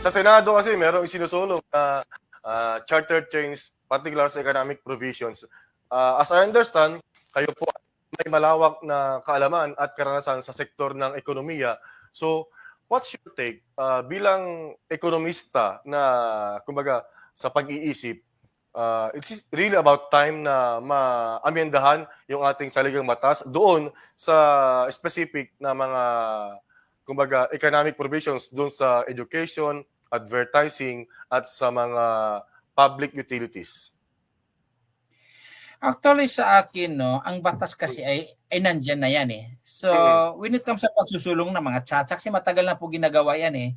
sa Senado kasi merong isinusulong na ah, charter change, particular sa economic provisions. Ah, as I understand, kayo po may malawak na kaalaman at karanasan sa sektor ng ekonomiya. So, what's your take ah, bilang ekonomista na, kumbaga, sa pag-iisip, ah, it's really about time na maamyendahan yung ating saligang batas doon sa specific na mga kumbaga economic provisions doon sa education, advertising at sa mga public utilities. Actually sa akin no, ang batas kasi ay ay nandiyan na yan eh. So Mm. when it comes sa pagsusulong ng mga tsatsaks, kasi matagal na po ginagawa yan eh.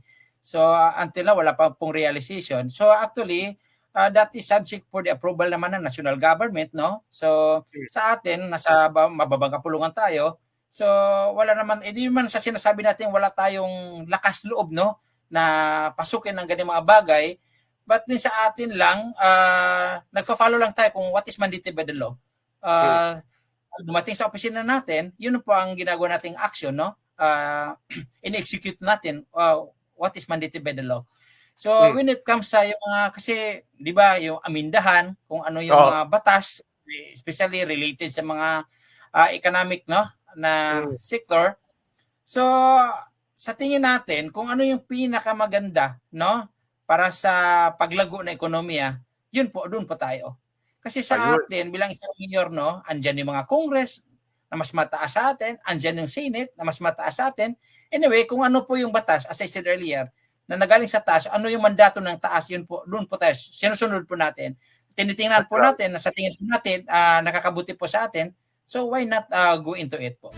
So until now wala pa pong realization. So actually uh, that is subject for the approval naman ng national government no. So Mm. sa atin nasa ba- mababang kapulungan tayo. So wala naman hindi naman sa sinasabi natin wala tayong lakas loob no na pasukin ng ganyung mga bagay. But din sa atin lang, uh, nagfa-follow lang tayo kung what is mandated by the law. Uh, dumating sa opisina natin, yun po ang ginagawa nating action, no? Uh, in-execute natin uh, what is mandated by the law. So Hmm. when it comes sa yung mga, kasi, di ba, yung amindahan, kung ano yung Oo. mga batas, especially related sa mga uh, economic, no, na Hmm. sector. So, sa tingin natin, kung ano yung pinakamaganda, no, para sa paglago ng ekonomiya, yun po, doon po tayo. Kasi sa Ayun. atin, bilang isang mayor, no, andyan yung mga Congress na mas mataas sa atin, andyan yung Senate na mas mataas sa atin. Anyway, kung ano po yung batas, as I said earlier, na nagaling sa taas, ano yung mandato ng taas, yun po, doon po tayo, sinusunod po natin. Tinitingnan po natin, na sa tingin po natin, ah, nakakabuti po sa atin, So why not uh, go into it po?